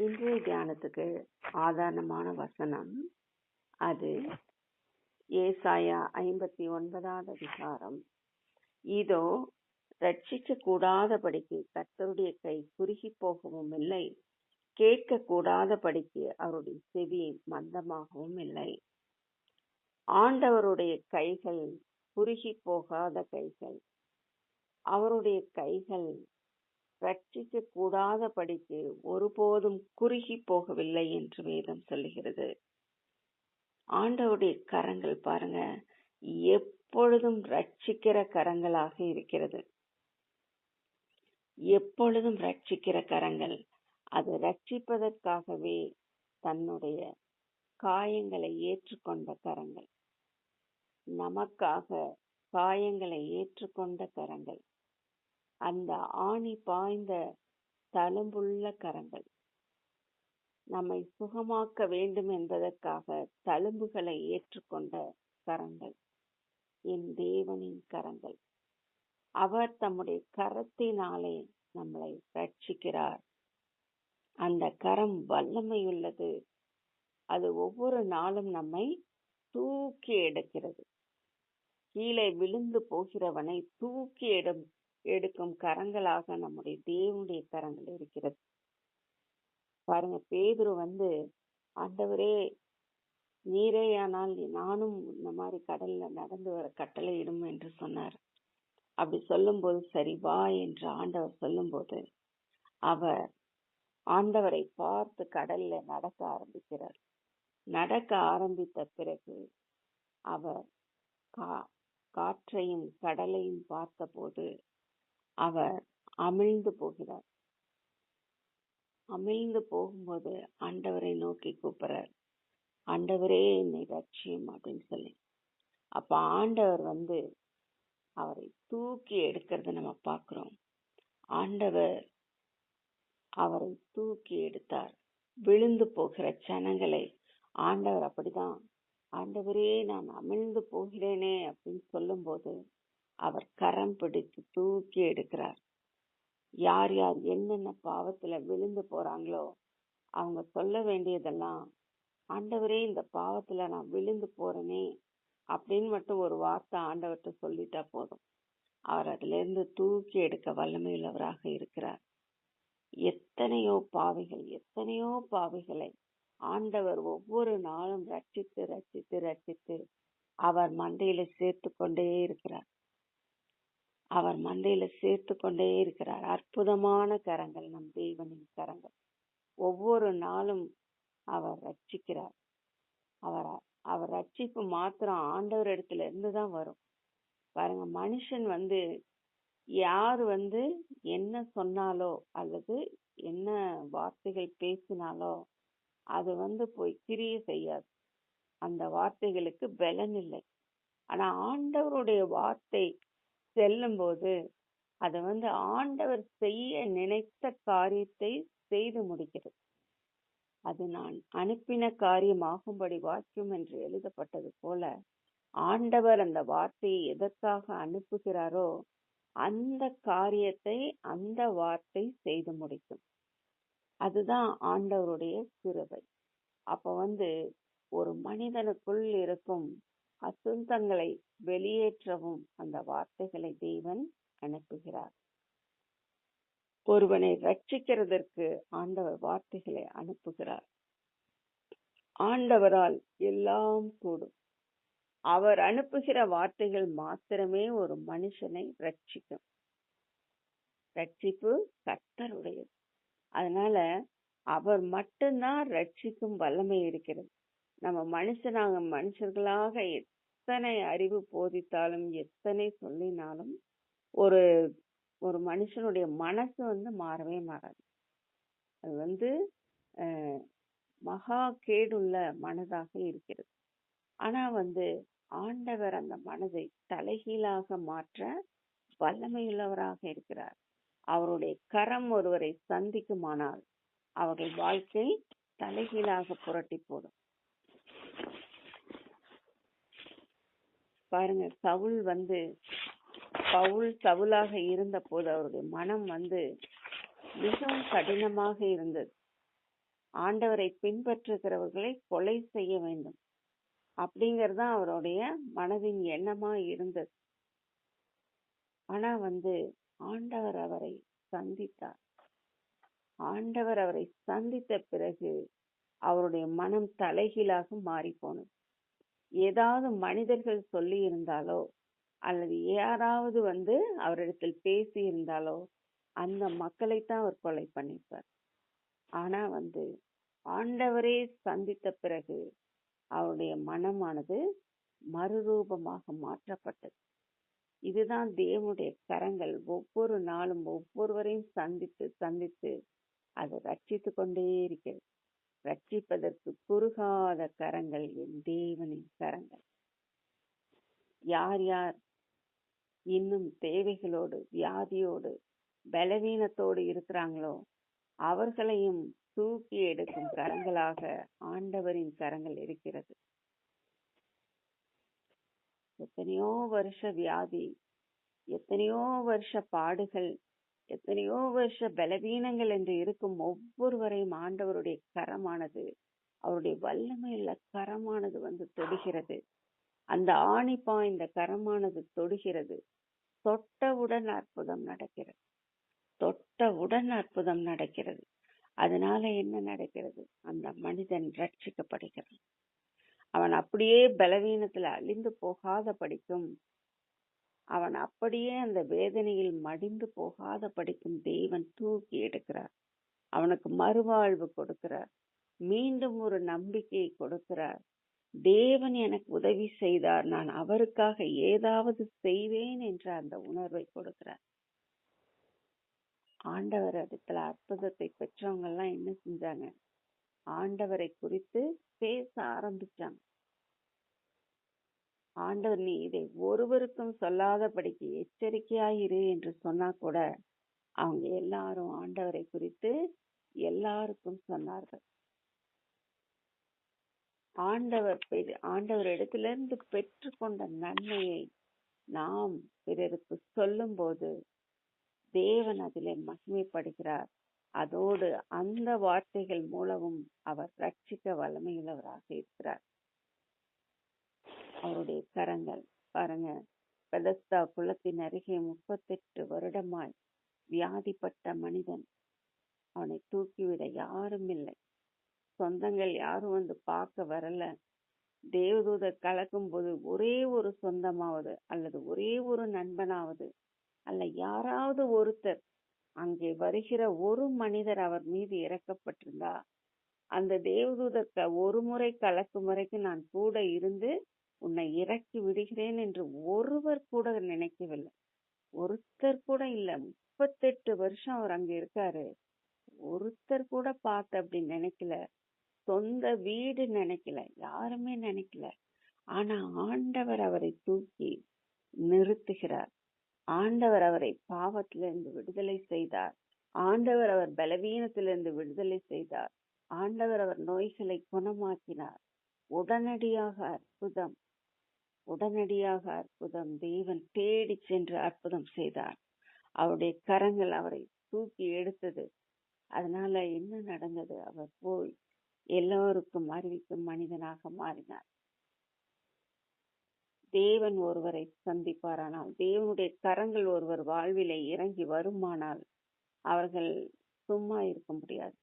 இன்றைய தியானத்துக்கு ஆதாரமான வசனம் அது ஏசாயா ஐம்பத்தி ஒன்பதாவது அதிகாரம். இதோ ரட்சிக்க கூடாதபடிக்கு கர்த்தருடைய கை குறுகி போகவும் இல்லை. கேட்க கூடாதபடிக்கு அவருடைய செவி மந்தமாகவும் இல்லை. ஆண்டவருடைய கைகள் குறுகி போகாத கைகள். அவருடைய கைகள் ரட்சிக்க கூடாதபடிக்கு ஒருபோதும் குறுகி போகவில்லை என்று வேதம் சொல்லுகிறது. ஆண்டவருடைய கரங்கள் பாருங்க எப்பொழுதும் ரட்சிக்கிற கரங்களாக இருக்கிறது. எப்பொழுதும் ரட்சிக்கிற கரங்கள் அது ரட்சிப்பதற்காகவே தன்னுடைய காயங்களை ஏற்றுக்கொண்ட கரங்கள். நமக்காக காயங்களை ஏற்றுக்கொண்ட கரங்கள். அந்த ஆணி பாய்ந்த தழும்புள்ள கரங்கள். நம்மை சுகமாக்க வேண்டும் என்பதற்காக தழும்புகளை ஏற்றுக்கொண்ட கரங்கள். என் தேவனின் கரங்கள். அவர் தம்முடைய கரத்தினாலே நம்மளை ரட்சிக்கிறார் அந்த கரம் வல்லமையுள்ளது. அது ஒவ்வொரு நாளும் நம்மை தூக்கி எடுக்கிறது. கீழே விழுந்து போகிறவனை தூக்கி எடும் எடுக்கும் கரங்களாக நம்முடைய தேவனுடைய கரங்கள் இருக்கிறது. பாருங்க பேதுரு வந்து ஆண்டவரே ஆனால் நானும் இந்த மாதிரி கடல்ல நடந்து வர கட்டளையிடும் என்று சொன்னார். அப்படி சொல்லும்போது சரி வா என்று ஆண்டவர் சொல்லும்போது அவர் ஆண்டவரை பார்த்து கடல்ல நடக்க ஆரம்பிக்கிறார். நடக்க ஆரம்பித்த பிறகு அவர் கா காற்றையும் கடலையும் பார்த்தபோது அவர் அமிழ்ந்து போகிறார். அமிழ்ந்து போகும்போது ஆண்டவரை நோக்கி கூப்பிடுறார். ஆண்டவரே என்னை ரட்சியம் அப்படின்னு சொல்லி. அப்ப ஆண்டவர் வந்து அவரை தூக்கி எடுக்கிறத நம்ம பார்க்கிறோம். ஆண்டவர் அவரை தூக்கி எடுத்தார். விழுந்து போகிற ஜனங்களை ஆண்டவர் அப்படிதான். ஆண்டவரே நான் அமிழ்ந்து போகிறேனே அப்படின்னு சொல்லும்போது அவர் கரம் பிடித்து தூக்கி எடுக்கிறார். யார் யார் என்னென்ன பாவத்துல விழுந்து போறாங்களோ அவங்க சொல்ல வேண்டியதெல்லாம் ஆண்டவரே இந்த பாவத்துல நான் விழுந்து போறேனே அப்படின்னு மட்டும் ஒரு வார்த்தை ஆண்டவர்கிட்ட சொல்லிட்டா போதும். அவர் அதுல இருந்து தூக்கி எடுக்க வல்லமையுள்ளவராக இருக்கிறார். எத்தனையோ பாவைகள் எத்தனையோ பாவைகளை ஆண்டவர் ஒவ்வொரு நாளும் ரட்சித்து ரட்சித்து ரட்சித்து அவர் மண்டையில சேர்த்து கொண்டே இருக்கிறார். அவர் மந்தையில சேர்த்து கொண்டே இருக்கிறார். அற்புதமான கரங்கள் நம் தேவனின் கரங்கள். ஒவ்வொரு நாளும் அவர் ரட்சிக்கிறார். அவர் அவர் ரட்சிப்பு மாத்திரம் ஆண்டவர் இடத்துல இருந்து தான் வரும். பாருங்க மனுஷன் வந்து யார் வந்து என்ன சொன்னாலோ அல்லது என்ன வார்த்தைகள் பேசினாலோ அது வந்து போய் கிரிய செய்யாது. அந்த வார்த்தைகளுக்கு பலன் இல்லை. ஆனா ஆண்டவருடைய வார்த்தை செல்லும் போது அது வந்து ஆண்டவர் செய்ய நினைத்த காரியத்தை செய்து முடிக்கிறது. அது நான் அனுப்பின காரியம் ஆகும்படி வாக்கியம் என்று எழுதப்பட்டது போல ஆண்டவர் அந்த வார்த்தையை எதற்காக அனுப்புகிறாரோ அந்த காரியத்தை அந்த வார்த்தை செய்து முடிக்கும். அதுதான் ஆண்டவருடைய கிருபை அப்ப வந்து ஒரு மனிதனுக்குள் இருக்கும் அசுத்தங்களை வெளியேற்றவும் அந்த வார்த்தைகளை தேவன் அனுப்புகிறார். ஒருவனை ரட்சிக்கிறதற்கு ஆண்டவர் வார்த்தைகளை அனுப்புகிறார். ஆண்டவரால் எல்லாம் கூடும். அவர் அனுப்புகிற வார்த்தைகள் மாத்திரமே ஒரு மனுஷனை ரட்சிக்கும் ரட்சிப்பு கர்த்தருடையது. அதனால அவர் மட்டும்தான் ரட்சிக்கும் வல்லமை இருக்கிறது. நம்ம மனுஷனாக மனுஷர்களாக எத்தனை அறிவு போதித்தாலும் எத்தனை சொல்லினாலும் ஒரு ஒரு மனுஷனுடைய மனசு வந்து மாறவே மாறாது. அது வந்து மகா கேடுள்ள மனதாக இருக்கிறது. ஆனா வந்து ஆண்டவர் அந்த மனதை தலைகீழாக மாற்ற வல்லமையுள்ளவராக இருக்கிறார். அவருடைய கரம் ஒருவரை சந்திக்குமானால் அவர்கள் வாழ்க்கை தலைகீழாக புரட்டி போடும். பாருங்க சவுல் வந்து பவுல் சவுலாக இருந்த போது அவருடைய மனம் வந்து மிகவும் கடினமாக இருந்தது. ஆண்டவரை பின்பற்றுகிறவர்களை கொலை செய்ய வேண்டும். அப்படிங்கறதுதான் அவருடைய மனதின் எண்ணமா இருந்தது. ஆனா வந்து ஆண்டவர் அவரை சந்தித்தார். ஆண்டவர் அவரை சந்தித்த பிறகு அவருடைய மனம் தலைகீழாக மாறி போனது ஏதாவது மனிதர்கள் சொல்லி இருந்தாலோ அல்லது யாராவது வந்து அவரிடத்தில் பேசி இருந்தாலோ அந்த மக்களைத்தான் அவர் கொலை பண்ணிப்பார். ஆனா வந்து ஆண்டவரே சந்தித்த பிறகு அவருடைய மனமானது மறுரூபமாக மாற்றப்பட்டது. இதுதான் தேவனுடைய கரங்கள். ஒவ்வொரு நாளும் ஒவ்வொருவரையும் சந்தித்து சந்தித்து அதை ரட்சித்து கொண்டே இருக்கிறது. ரட்சிப்பதற்கு குறுகாத கரங்கள் என் தேவனின் கரங்கள். யார் யார் இன்னும் தேவைகளோடு வியாதியோடு பலவீனத்தோடு இருக்கிறாங்களோ அவர்களையும் தூக்கி எடுக்கும் கரங்களாக ஆண்டவரின் கரங்கள் இருக்கிறது. எத்தனையோ வருஷ வியாதி எத்தனையோ வருஷ பாடுகள் எத்தனையோ வருஷ பலவீனங்கள் என்று இருக்கும் ஒவ்வொருவரையும் ஆண்டவருடைய கரமானது அவருடைய வல்லமையுள்ள கரமானது வந்து தொடுகிறது. அந்த ஆணி பாய்ந்த கரமானது தொடுகிறது. தொட்டவுடன் அற்புதம் நடக்கிறது. தொட்டவுடன் அற்புதம் நடக்கிறது. அதனால என்ன நடக்கிறது? அந்த மனிதன் ரட்சிக்கப்படுகிறான். அவன் அப்படியே பலவீனத்துல அழிந்து போகாத படிக்கும் அவன் அப்படியே அந்த வேதனையில் மடிந்து போகாத படிக்கும் தேவன் தூக்கி எடுக்கிறார். அவனுக்கு மறுவாழ்வு கொடுக்கிறார். மீண்டும் ஒரு நம்பிக்கையை கொடுக்கிறார். தேவன் எனக்கு உதவி செய்தார். நான் அவருக்காக ஏதாவது செய்வேன் என்ற அந்த உணர்வை கொடுக்கிறார். ஆண்டவர் இடத்துல அற்புதத்தை பெற்றவங்க எல்லாம் என்ன செஞ்சாங்க? ஆண்டவரை குறித்து பேச ஆரம்பிச்சாங்க. ஆண்டவர் நீ இதை ஒருவருக்கும் சொல்லாதபடிக்கு எச்சரிக்கையாயிரு என்று சொன்னா கூட அவங்க எல்லாரும் ஆண்டவரை குறித்து எல்லாருக்கும் சொன்னார்கள். ஆண்டவர் ஆண்டவர் இடத்திலிருந்து பெற்றுக்கொண்ட நன்மையை நாம் பிறருக்கு சொல்லும் போது தேவன் அதிலே மகிமைப்படுகிறார். அதோடு அந்த வார்த்தைகள் மூலமும் அவர் ரட்சிக்க வல்லமையுள்ளவராக இருக்கிறார். அவருடைய கரங்கள். பாருங்க. பெதஸ்தா குளத்தின் அருகே முப்பத்தெட்டு வருடமாய் வியாதிப்பட்ட மனிதன். அவனை தூக்கிவிட யாரும் இல்லை. சொந்தங்கள் யாரும் வந்து பார்க்க வரல. தேவதூதர் கலக்கும் போது ஒரே ஒரு சொந்தமாவது அல்லது ஒரே ஒரு நண்பனாவது அல்ல யாராவது ஒருத்தர் அங்கே வருகிற ஒரு மனிதர் அவர் மீது இறக்கப்பட்டிருந்தா அந்த தேவதூதர் ஒரு முறை கலக்கும் வரைக்கும் நான் கூட இருந்து உன்னை இறக்கி விடுகிறேன் என்று ஒருவர் கூட நினைக்கவில்லை. ஒருத்தர் கூட இல்ல. முப்பத்தெட்டு வருஷம் அவர் அங்க இருக்காரு. ஒருத்தர் கூட பார்த்து அப்படி நினைக்கல. சொந்த வீடு நினைக்கல. யாருமே நினைக்கல. ஆனா ஆண்டவர் அவரை தூக்கி நிறுத்துகிறார். ஆண்டவர் அவரை பாவத்திலிருந்து விடுதலை செய்தார். ஆண்டவர் அவர் பலவீனத்திலிருந்து விடுதலை செய்தார். ஆண்டவர் அவர் நோய்களை குணமாக்கினார். உடனடியாக அற்புதம் உடனடியாக அற்புதம் தேவன் தேடி சென்று அற்புதம் செய்தார். அவருடைய கரங்கள் அவரை தூக்கி எடுத்தது. அதனால என்ன நடந்தது? அவர் போய் எல்லோருக்கும் அறிவிக்கும் மனிதனாக மாறினார். தேவன் ஒருவரை சந்திப்பாரானால் தேவனுடைய கரங்கள் ஒருவர் வாழ்விலை இறங்கி வருமானால் அவர்கள் சும்மா இருக்க முடியாது.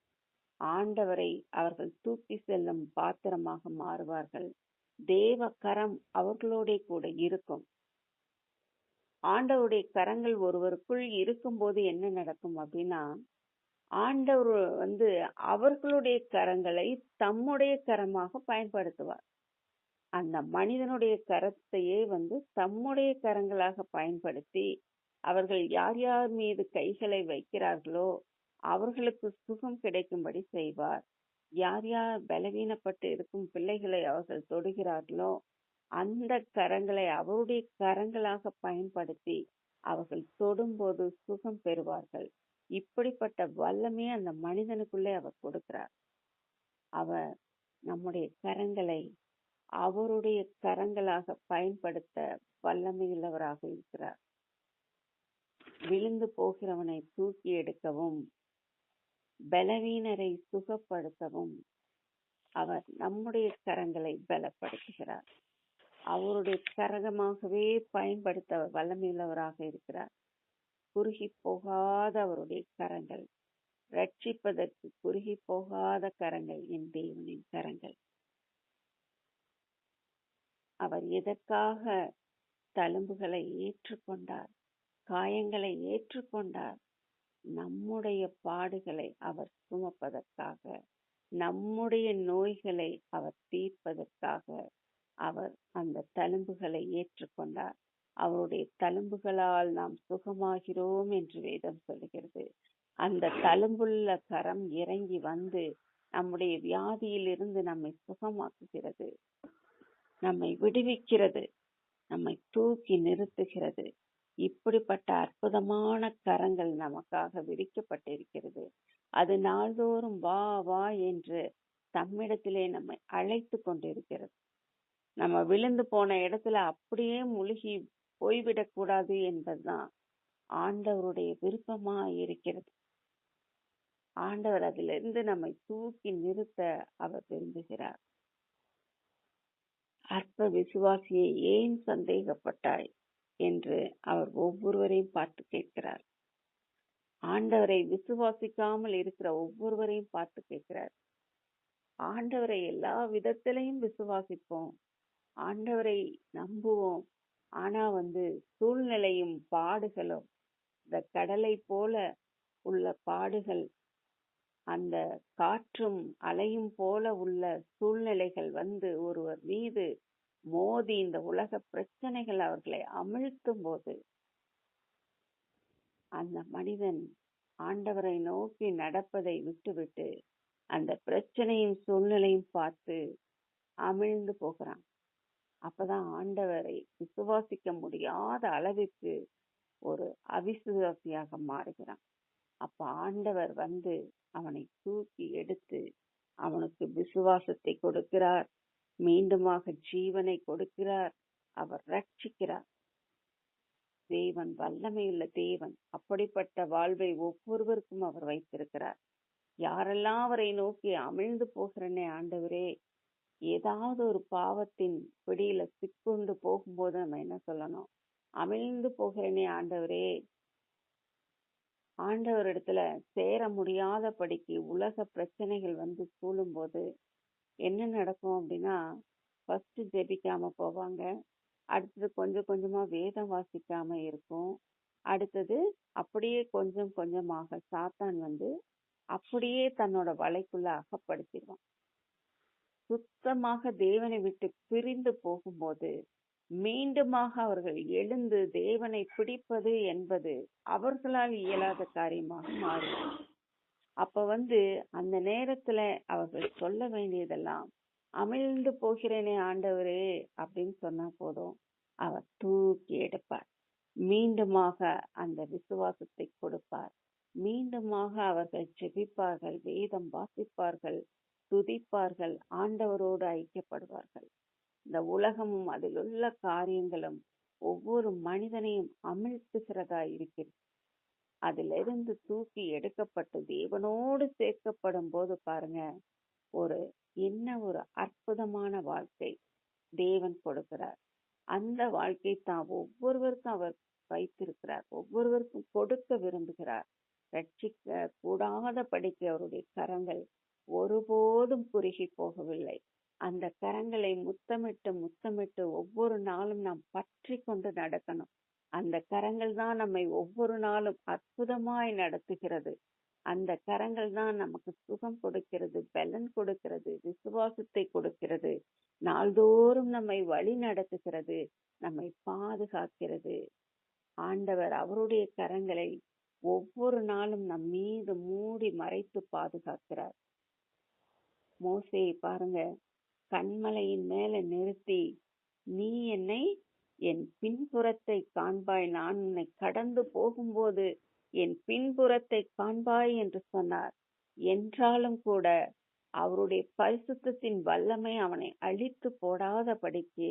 ஆண்டவரை அவர்கள் தூக்கி செல்லும் பாத்திரமாக மாறுவார்கள். தேவ கரம் அவர்களோட கூட இருக்கும். ஆண்டவருடைய கரங்கள் ஒருவருக்குள் இருக்கும்போது என்ன நடக்கும் அப்படின்னா ஆண்டவர் வந்து அவர்களுடைய கரங்களை தம்முடைய கரமாக பயன்படுத்துவார். அந்த மனிதனுடைய கரத்தையே வந்து தம்முடைய கரங்களாக பயன்படுத்தி அவர்கள் யார் யார் மீது கைகளை வைக்கிறார்களோ அவர்களுக்கு சுகம் கிடைக்கும்படி செய்வார். யார் யார் பலவீனப்பட்டு இருக்கும் பிள்ளைகளை அவர்கள் தொடுகிறார்களோ அந்த கரங்களை அவருடைய கரங்களாக பயன்படுத்தி அவர்கள் தொடும்போது சுகம் பெறுவார்கள். இப்படிப்பட்ட வல்லமே அந்த மனிதனுக்குள்ளே அவர் கொடுக்கிறார். அவர் நம்முடைய கரங்களை அவருடைய கரங்களாக பயன்படுத்த வல்லமையுள்ளவராக இருக்கிறார். விழுந்து போகிறவனை தூக்கி எடுக்கவும் பலவீனரை சுகப்படுத்தவும் அவர் நம்முடைய கரங்களை பலப்படுத்துகிறார். அவருடைய கரகமாகவே பயன்படுத்த வல்லமையுள்ளவராக இருக்கிறார். குறுகி போகாத அவருடைய கரங்கள் ரட்சிப்பதற்கு குறுகி போகாத கரங்கள் என் தேவனின் கரங்கள். அவர் எதற்காக தழும்புகளை ஏற்றுக்கொண்டார் காயங்களை ஏற்றுக்கொண்டார் நம்முடைய பாடுகளை அவர் சுமப்பதற்காக நம்முடைய நோய்களை அவர் தீர்ப்பதற்காக அவர் அந்த தழும்புகளை ஏற்றுக்கொண்டார். அவருடைய தழும்புகளால் நாம் சுகமாகிறோம் என்று வேதம் சொல்லுகிறது. அந்த தழும்புள்ள கரம் இறங்கி வந்து நம்முடைய வியாதியிலிருந்து நம்மை சுகமாக்குகிறது. நம்மை விடுவிக்கிறது. நம்மை தூக்கி நிறுத்துகிறது. இப்படிப்பட்ட அற்புதமான கரங்கள் நமக்காக விரிக்கப்பட்டிருக்கிறது. அது நாள்தோறும் வா வா என்று தம்மிடத்திலே நம்மை அழைத்து கொண்டிருக்கிறது. நம்ம விழுந்து போன இடத்துல அப்படியே முழுகி போய்விடக்கூடாது என்பதுதான் ஆண்டவருடைய விருப்பமா இருக்கிறது ஆண்டவர் அதிலிருந்து நம்மை தூக்கி நிறுத்த அவர் விரும்புகிறார். அற்ப விசுவாசியை ஏன் சந்தேகப்பட்டாய்? என்று அவர் ஒவ்வொருவரையும் பார்த்து கேட்கிறார். ஆண்டவரை விசுவாசிக்காமல் இருக்கிற ஒவ்வொருவரையும் பார்த்து கேட்கிறார். ஆண்டவரை எல்லா விதத்திலையும் விசுவாசிப்போம். ஆண்டவரை நம்புவோம். ஆனா வந்து சூழ்நிலையும் பாடுகளும் இந்த கடலை போல உள்ள பாடுகள் அந்த காற்றும் அலையும் போல உள்ள சூழ்நிலைகள் வந்து ஒருவர் மீது மோதி இந்த உலக பிரச்சனைகள் அவர்களை அமிழ்த்தும் போது அந்த மனிதன் ஆண்டவரை நோக்கி நடப்பதை விட்டுவிட்டு அந்த பிரச்சனையும் சூழ்நிலையும் பார்த்து அமிழ்ந்து போகிறான். அப்பதான் ஆண்டவரை விசுவாசிக்க முடியாத அளவிற்கு ஒரு அவிசுவாசியாக மாறுகிறான். அப்ப ஆண்டவர் வந்து அவனை தூக்கி எடுத்து அவனுக்கு விசுவாசத்தை கொடுக்கிறார். மீண்டுமாக ஜீவனை கொடுக்கிறார். அவர் ரட்சிக்கிறார். தேவன் வல்லமையுள்ள தேவன். அப்படிப்பட்ட வாழ்வை ஒவ்வொருவருக்கும் அவர் வைத்திருக்கிறார். யாரெல்லாம் அவரை நோக்கி அமிழ்ந்து போகிறனே ஆண்டவரே ஏதாவது ஒரு பாவத்தின் பிடியில சிக்குண்டு போகும்போது நம்ம என்ன சொல்லணும்? அமிழ்ந்து போகிறனே ஆண்டவரே. ஆண்டவரிடத்துல சேர முடியாத படிக்கு உலக பிரச்சனைகள் வந்து சூழும் போது என்ன நடக்கும் அப்படின்னா ஃபர்ஸ்ட் ஜெபிக்காம போவாங்க. அடுத்தது கொஞ்சம் கொஞ்சமா வேதம் வாசிக்காம இருக்கும். அடுத்தது அப்படியே கொஞ்சம் கொஞ்சமாக சாத்தான் வந்து அப்படியே தன்னோட வலைக்குள்ள அகப்படுத்திடுவான். சுத்தமாக தேவனை விட்டு பிரிந்து போகும்போது மீண்டுமாக அவர்கள் எழுந்து தேவனை பிடிப்பது என்பது அவர்களால் இயலாத காரியமாக மாறும். அப்ப வந்து அந்த நேரத்துல அவர்கள் சொல்ல வேண்டியதெல்லாம் அமிழ்ந்து போகிறேனே ஆண்டவரே அப்படின்னு சொன்னா போதும். அவர் தூக்கி எடுப்பார். மீண்டுமாக அந்த விசுவாசத்தை கொடுப்பார். மீண்டுமாக அவர்கள் ஜெபிப்பார்கள் வேதம் வாசிப்பார்கள் துதிப்பார்கள் ஆண்டவரோடு ஐக்கியப்படுவார்கள். இந்த உலகமும் அதில் உள்ள காரியங்களும் ஒவ்வொரு மனிதனையும் அமிழ்த்துகிறதா இருக்கிறது. அதிலிருந்து தூக்கி எடுக்கப்பட்டு தேவனோடு சேர்க்கப்படும் போது பாருங்க ஒரு என்ன ஒரு அற்புதமான வாழ்க்கை தேவன் கொடுக்கிறார். அந்த வாழ்க்கை தான் ஒவ்வொருவருக்கும் அவர் வைத்திருக்கிறார் ஒவ்வொருவருக்கும் கொடுக்க விரும்புகிறார். ரட்சிக்க கூடாத படிக்க அவருடைய கரங்கள் ஒருபோதும் குறுகி போகவில்லை. அந்த கரங்களை முத்தமிட்டு முத்தமிட்டு ஒவ்வொரு நாளும் நாம் பற்றி கொண்டு நடக்கணும். அந்த கரங்கள் தான் நம்மை ஒவ்வொரு நாளும் அற்புதமாய் நடத்துகிறது. அந்த கரங்கள் தான் நமக்கு சுகம் கொடுக்கிறது பலன் கொடுக்கிறது விசுவாசத்தை கொடுக்கிறது. நாள்தோறும் நம்மை வழி நடத்துகிறது நம்மை பாதுகாக்கிறது. ஆண்டவர் அவருடைய கரங்களை ஒவ்வொரு நாளும் நம் மீது மூடி மறைத்து பாதுகாக்கிறார். மோசையை பாருங்க கண்மலையின் மேல நிறுத்தி நீ என்னை என் பின்புறத்தை காண்பாய். நான் உன்னை கடந்து போகும்போது என் பின்புறத்தை காண்பாய் என்று சொன்னார். என்றாலும் கூட அவருடைய பரிசுத்தத்தின் வல்லமை அவனை அழித்து போடாதபடிக்கு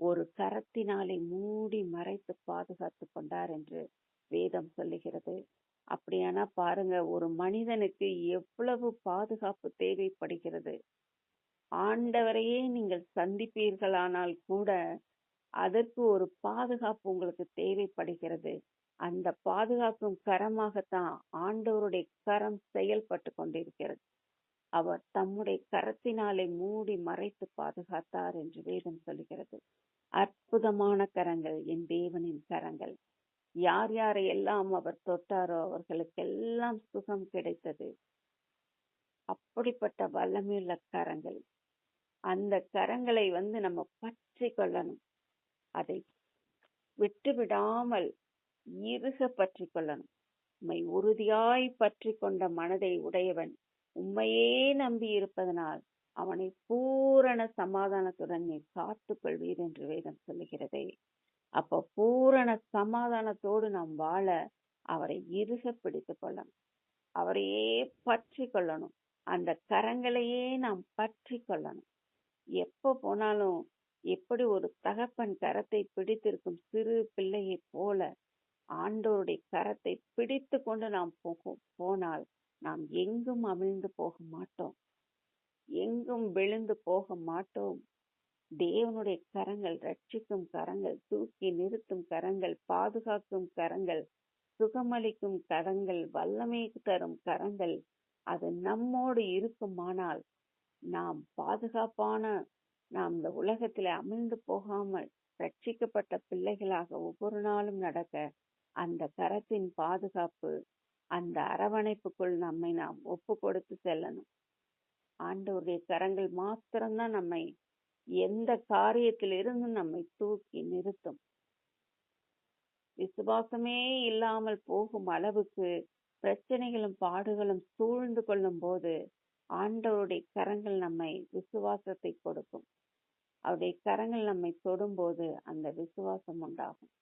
ஒரு கரத்தினாலே மூடி மறைத்து பாதுகாத்து கொண்டார் என்று வேதம் சொல்லுகிறது. அப்படியானா பாருங்க ஒரு மனிதனுக்கு எவ்வளவு பாதுகாப்பு தேவைப்படுகிறது. ஆண்டவரையே நீங்கள் சந்திப்பீர்களானால் கூட அதற்கு ஒரு பாதுகாப்பு உங்களுக்கு தேவைப்படுகிறது. அந்த பாதுகாக்கும் கரமாகத்தான் ஆண்டவருடைய கரம் செயல்பட்டு கொண்டிருக்கிறது. அவர் தம்முடைய கரத்தினாலே மூடி மறைத்து பாதுகாத்தார் என்று வேதம் சொல்கிறது அற்புதமான கரங்கள் என் தேவனின் கரங்கள். யார் யாரை எல்லாம் அவர் தொட்டாரோ அவர்களுக்கெல்லாம் சுகம் கிடைத்தது. அப்படிப்பட்ட வல்லமையுள்ள கரங்கள். அந்த கரங்களை வந்து நம்ம பற்றி கொள்ளணும். அதை விட்டு விடாமல் இறுக பற்றி கொள்ளணும். உம்மை உறுதியாய் பற்றி கொண்ட மனதை உடையவன் உம்மையே நம்பி இருப்பதனால் அவனை பூரண சமாதானத்துடன் நீ காத்துக் கொள்வீர் என்று வேதம் சொல்லுகிறதே. அப்போ பூரண சமாதானத்தோடு நாம் வாழ அவரை இறுக பிடித்துக் கொள்ளணும். அவரையே பற்றி கொள்ளணும். அந்த கரங்களையே நாம் பற்றி கொள்ளணும். எப்ப போனாலும் எப்படி ஒரு தகப்பன் கரத்தை பிடித்திருக்கும் சிறு பிள்ளையை போல ஆண்டோருடைய கரத்தை பிடித்து கொண்டு நாம் போகும் போனால் நாம் எங்கும் அமிழ்ந்து போக மாட்டோம். எங்கும் விழுந்து போக மாட்டோம். தேவனுடைய கரங்கள் ரட்சிக்கும் கரங்கள் தூக்கி நிறுத்தும் கரங்கள் பாதுகாக்கும் கரங்கள் சுகமளிக்கும் கரங்கள் வல்லமை தரும் கரங்கள் அது நம்மோடு இருக்குமானால் நாம் பாதுகாப்பான நாம் இந்த உலகத்திலே அமிழ்ந்து போகாமல் ரட்சிக்கப்பட்ட பிள்ளைகளாக ஒவ்வொரு நாளும் நடக்க அந்த கரத்தின் பாதுகாப்பு அந்த அரவணைப்புக்குள் நம்மை நாம் ஒப்பு கொடுத்து செல்லணும். ஆண்டவருடைய கரங்கள் மாத்திரம்தான் நம்மை எந்த காரியத்திலிருந்து நம்மை தூக்கி நிறுத்தும். விசுவாசமே இல்லாமல் போகும் அளவுக்கு பிரச்சனைகளும் பாடுகளும் சூழ்ந்து கொள்ளும் போது ஆண்டவருடைய கரங்கள் நம்மை விசுவாசத்தை கொடுக்கும். அவருடைய கரங்கள் நம்மை தொடும்போது அந்த விசுவாசம் உண்டாகும்.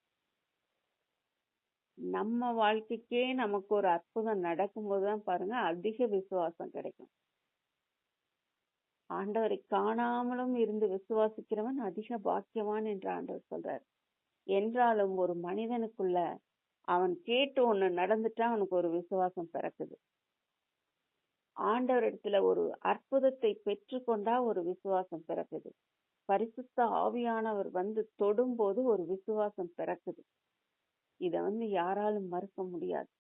நம்ம வாழ்க்கைக்கே நமக்கு ஒரு அற்புதம் நடக்கும்போதுதான் பாருங்க அதிக விசுவாசம் கிடைக்கும். ஆண்டவரை காணாமலும் இருந்து விசுவாசிக்கிறவன் அதிக பாக்கியவான் என்று ஆண்டவர் சொல்றார். என்றாலும் ஒரு மனிதனுக்குள்ள அவன் கேட்டு ஒண்ணு நடந்துட்டா அவனுக்கு ஒரு விசுவாசம் பிறக்குது. ஆண்டவர் இடத்துல ஒரு அற்புதத்தை பெற்றுக்கொண்டா ஒரு விசுவாசம் பிறக்குது. பரிசுத்த ஆவியானவர் வந்து தொடும்போது ஒரு விசுவாசம் பிறக்குது. இத வந்து யாராலும் மறுக்க முடியாது.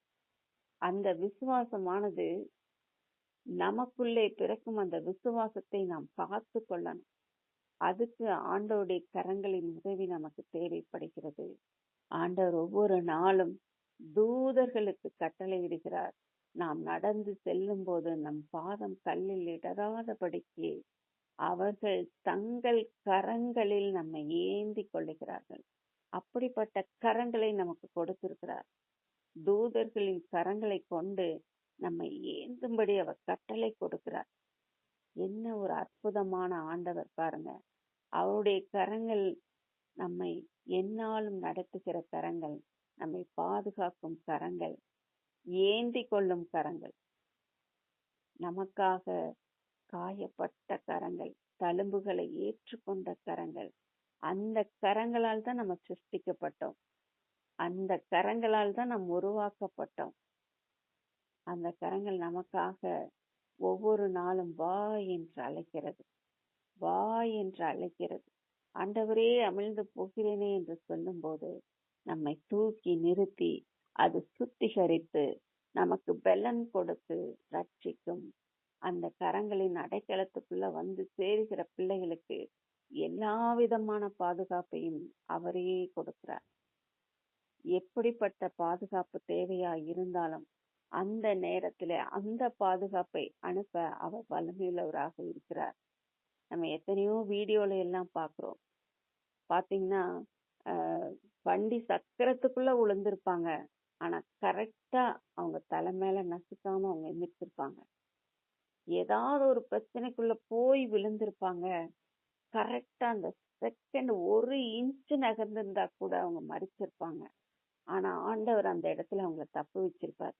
அந்த விசுவாசமானது நமக்குள்ளே பிறக்கும் அந்த விசுவாசத்தை நாம் காத்து கொள்ளணும். அதுக்கு ஆண்டோடைய கரங்களின் உதவி நமக்கு தேவைப்படுகிறது. ஆண்டவர் ஒவ்வொரு நாளும் தூதர்களுக்கு கட்டளையிடுகிறார். நாம் நடந்து செல்லும் போது நம் பாதம் கல்லில் இடராதபடிக்கு அவர்கள் தங்கள் கரங்களில் நம்மை ஏந்தி கொள்ளுகிறார்கள். அப்படிப்பட்ட கரங்களை நமக்கு கொடுத்திருக்கிறார். தூதர்களின் கரங்களை கொண்டு நம்மை ஏந்தும்படி அவர் கட்டளை கொடுக்கிறார். என்ன ஒரு அற்புதமான ஆண்டவர் பாருங்க. அவருடைய கரங்கள் நம்மை என்னாலும் நடத்துகிற கரங்கள் நம்மை பாதுகாக்கும் கரங்கள் ஏந்தி கொள்ளும் கரங்கள். நமக்காக காயப்பட்ட கரங்கள் தழும்புகளை ஏற்றுக்கொண்ட கரங்கள். அந்த கரங்களால் தான் நம்ம சிருஷ்டிக்கப்பட்டோம். அந்த கரங்களால் தான் நாம் உருவாக்கப்பட்டோம். அந்த கரங்கள் நமக்காக ஒவ்வொரு நாளும் வா என்று அழைக்கிறது. வா என்று அழைக்கிறது. ஆண்டவரே அமிழ்ந்து போகிறேனே என்று சொல்லும்போது நம்மை தூக்கி நிறுத்தி அது சுத்திகரித்து நமக்கு பலன் கொடுத்து ரட்சிக்கும் அந்த கரங்களின் அடைக்கலத்துக்குள்ள வந்து சேருகிற பிள்ளைகளுக்கு எல்லா விதமான பாதுகாப்பையும் அவரே கொடுக்கிறார். எப்படிப்பட்ட பாதுகாப்பு தேவையா இருந்தாலும் அந்த நேரத்துல அந்த பாதுகாப்பை அனுப்ப அவர் வலிமையுள்ளவராக இருக்கிறார். நம்ம எத்தனையோ வீடியோல எல்லாம் பாக்குறோம் பாத்தீங்கன்னா ஆஹ் வண்டி சக்கரத்துக்குள்ள விழுந்திருப்பாங்க ஆனா கரெக்டா அவங்க தலை மேல நசுக்காம அவங்க எந்திரிச்சிருப்பாங்க. ஏதாவது ஒரு பிரச்சனைக்குள்ள போய் விழுந்திருப்பாங்க. கரெக்டா அந்த செகண்ட் ஒரு இன்ச் நகர்ந்திருந்தா கூட அவங்க மறிச்சிருப்பாங்க. ஆனா ஆண்டவர் அந்த இடத்துல அவங்கள தப்பு வச்சிருப்பார்.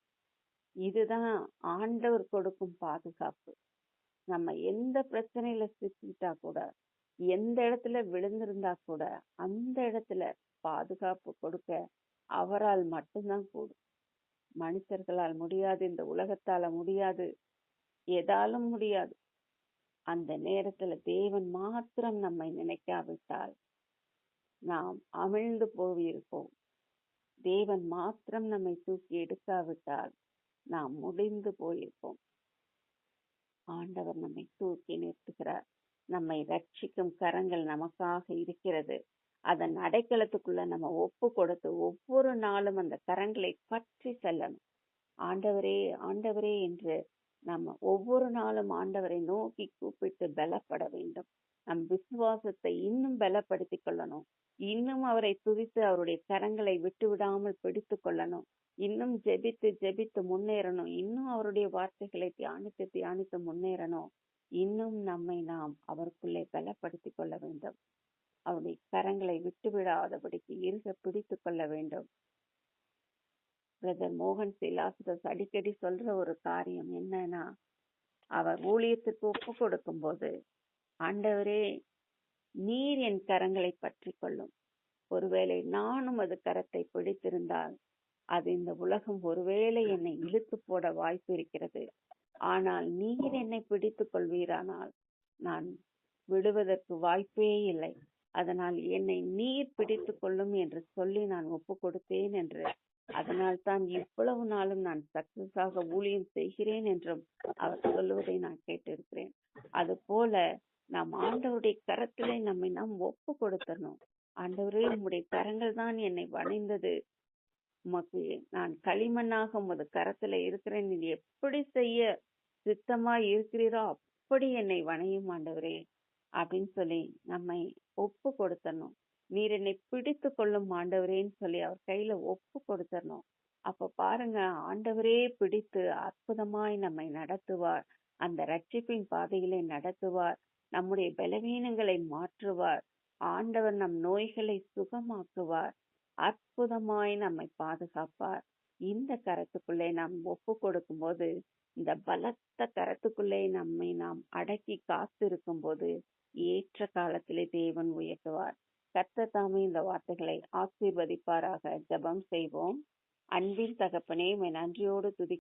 இதுதான் ஆண்டவர் கொடுக்கும் பாதுகாப்பு. நம்ம எந்த பிரச்சனையில சிக்கிட்டா கூட எந்த இடத்துல விழுந்திருந்தா கூட அந்த இடத்துல பாதுகாப்பு கொடுக்க அவரால் மட்டும்தான் கூடும். மனுஷர்களால் முடியாது இந்த உலகத்தால முடியாது. எதாலும் முடியாது. அந்த நேரத்துல தேவன் மாத்திரம் நம்மை நினைக்காவிட்டால் நாம் அமிழ்ந்து போயிருப்போம். தேவன் மாத்திரம் நம்மை தூக்கி எடுக்காவிட்டால் நாம் முடிந்து போயிருப்போம். ஆண்டவர் நம்மை தூக்கி நிறுத்துகிறார். நம்மை ரட்சிக்கும் கரங்கள் நமக்காக இருக்கிறது. அதன் அடைக்கலத்துக்குள்ள நம்ம ஒப்பு கொடுத்து ஒவ்வொரு நாளும் அந்த கரங்களை பற்றி செல்லணும். ஆண்டவரே ஆண்டவரே என்று நம்ம ஒவ்வொரு நாளும் ஆண்டவரை நோக்கி கூப்பிட்டு பலப்பட வேண்டும். நம் விசுவாசத்தை இன்னும் பலப்படுத்திக் கொள்ளணும். இன்னும் அவரை துதித்து அவருடைய கரங்களை விட்டு விடாமல் பிடித்து கொள்ளணும். இன்னும் ஜெபித்து ஜெபித்து முன்னேறணும். இன்னும் அவருடைய வார்த்தைகளை தியானித்து தியானித்து முன்னேறணும். இன்னும் நம்மை நாம் அவருக்குள்ளே பலப்படுத்திக் கொள்ள வேண்டும். அவருடைய கரங்களை விட்டு விடாதபடிக்கு இருக பிடித்து கொள்ள வேண்டும். பிரதர் மோகன் சிலாசுரஸ் அடிக்கடி சொல்ற ஒரு காரியம் என்னன்னா அவர் ஊழியத்துக்கு ஒப்பு கொடுக்கும் போது ஆண்டவரே நீர் என் கரங்களை பற்றி கொள்ளும். ஒருவேளை நானும் அது கரத்தை பிடித்திருந்தால் அது இந்த உலகம் ஒருவேளை என்னை இழுத்து போட வாய்ப்பு இருக்கிறது. ஆனால் நீர் என்னை பிடித்துக் கொள்வீரானால் நான் விடுவதற்கு வாய்ப்பே இல்லை. அதனால் என்னை நீர் பிடித்துக் கொள்ளும் என்று சொல்லி நான் ஒப்பு கொடுத்தேன் என்று அதனால்தான் இவ்வளவு நாளும் நான் சக்சஸாக ஊழியம் செய்கிறேன் என்றும் அவர் சொல்லுவதை நான் கேட்டிருக்கிறேன். அது போல நாம் ஆண்டவருடைய கரத்திலே நம்மை நாம் ஒப்பு கொடுத்தணும் ஆண்டவரே உம்முடைய கரங்கள் தான் என்னை வளைந்தது உமக்கு நான் களிமண்ணாக உமது கரத்துல இருக்கிறேன். நீ எப்படி செய்ய சித்தமா இருக்கிறீரோ அப்படி என்னை வணையும் ஆண்டவரே அப்படின்னு சொல்லி நம்மை ஒப்பு கொடுத்தணும் நீர் என்னை பிடித்து கொள்ளும் ஆண்டவரேன்னு சொல்லி அவர் கையில ஒப்பு கொடுத்துடணும் அப்ப பாருங்க ஆண்டவரே பிடித்து அற்புதமாய் நம்மை நடத்துவார். அந்த ரட்சிப்பின் பாதையிலே நடத்துவார். நம்முடைய பலவீனங்களை மாற்றுவார். ஆண்டவர் நம் நோய்களை சுகமாக்குவார். அற்புதமாய் நம்மை பாதுகாப்பார். இந்த கரத்துக்குள்ளே நாம் ஒப்பு கொடுக்கும் போது இந்த பலத்த கரத்துக்குள்ளே நம்மை நாம் அடக்கி காத்திருக்கும் போது ஏற்ற காலத்திலே தேவன் உயர்த்துவார். கர்த்தர் தாமே இந்த வார்த்தைகளை ஆசீர்வதிப்பாராக. ஜெபம் செய்வோம். அன்பின் தகப்பனே உம்மை நன்றியோடு துதி